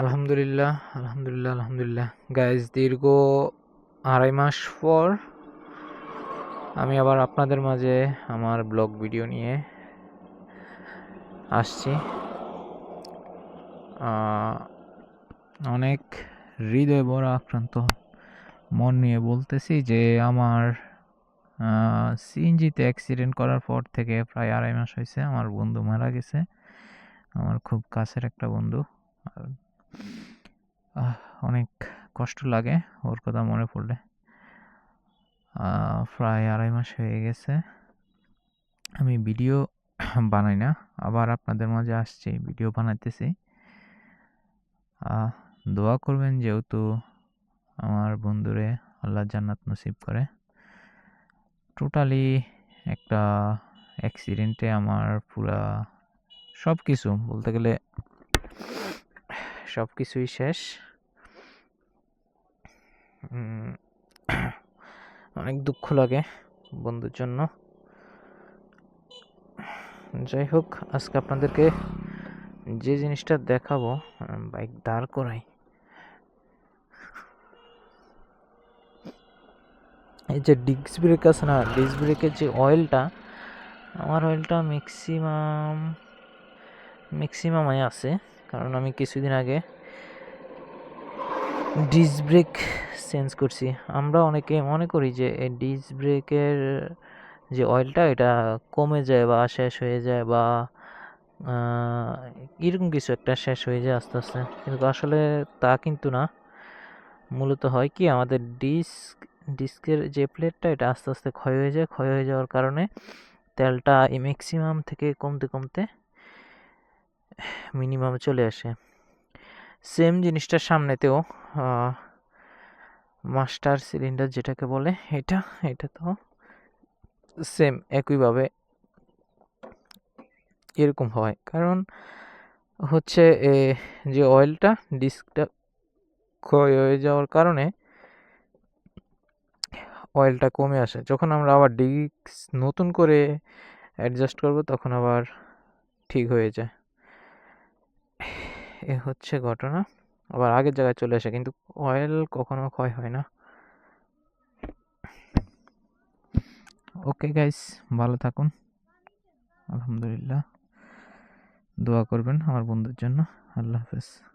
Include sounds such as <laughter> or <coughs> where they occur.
আলহামদুলিল্লাহ আলহামদুলিল্লাহ আলহামদুলিল্লাহ। গাইজ দীর্ঘ আড়াই মাস পর আমি আবার আপনাদের মাঝে আমার ব্লগ ভিডিও নিয়ে আসছি। অনেক হৃদয় বড় আক্রান্ত মন নিয়ে বলতেছি যে আমার সিএনজিতে অ্যাক্সিডেন্ট করার পর থেকে প্রায় আড়াই মাস হয়েছে, আমার বন্ধু মারা গেছে। আমার খুব কাছের একটা বন্ধু অনেক কষ্ট লাগে, ওর কথা মনে পড়লে। প্রায় আড়াই মাস হয়ে গেছে। আমি ভিডিও <coughs> বানাই না, আবার আপনাদের মাঝে আসছি, ভিডিও বানাইতেছি। দোয়া করবেন যেহেতু আমার বন্ধুরে আল্লাহ জান্নাত নসিব করে। টোটালি একটা অ্যাক্সিডেন্টে আমার পুরা সব কিছু বলতে গেলে সব কিছুই শেষ অনেক দুঃখ লাগে বন্ধুর জন্য। যাই হোক, আজকে আপনাদেরকে যে জিনিসটা দেখাবো বাইক দাঁড় করাই। এই যে ডিস্ক ব্রেক আছে না ডিস্ক ব্রেকের যে অয়েলটা আমার অয়েলটা ম্যাক্সিমাম ম্যাক্সিমামই আছে। কারণ আমি কিছুদিন আগে ডিস্ক ব্রেক চেঞ্জ করছি। আমরা অনেকে মনে করি যে এই ডিস্ক ব্রেকের যে অয়েলটা এটা কমে যায় বা শেষ হয়ে যায় বা এরকম কিছু একটা শেষ হয়ে যায় আস্তে আস্তে। কিন্তু আসলে তা কিন্তু না। মূলত হয় কি, আমাদের ডিস্ক ডিস্কের যে প্লেটটা এটা আস্তে আস্তে ক্ষয় হয়ে যায়। ক্ষয় হয়ে যাওয়ার কারণে তেলটা ম্যাক্সিমাম থেকে কমতে কমতে মিনিমামে চলে আসে। সেম জিনিসটা সামনেতেও মাস্টার সিলিন্ডার যেটাকে বলে, এটা এটা তো সেম একইভাবে এরকম হয়। কারণ হচ্ছে যে অয়েলটা ডিস্কটা ক্ষয় হয়ে যাওয়ার কারণে অয়েলটা কমে আসে। যখন আমরা আবার ডিস্ক নতুন করে অ্যাডজাস্ট করব, তখন আবার ঠিক হয়ে যায়। এ হচ্ছে ঘটনা। আবার আগের জায়গায় চলে আসে, কিন্তু অয়েল কখনো ক্ষয় হয় না। ওকে গাইস ভালো থাকুন। আলহামদুলিল্লাহ। দোয়া করবেন আমার বন্ধুর জন্য। আল্লাহ হাফেজ।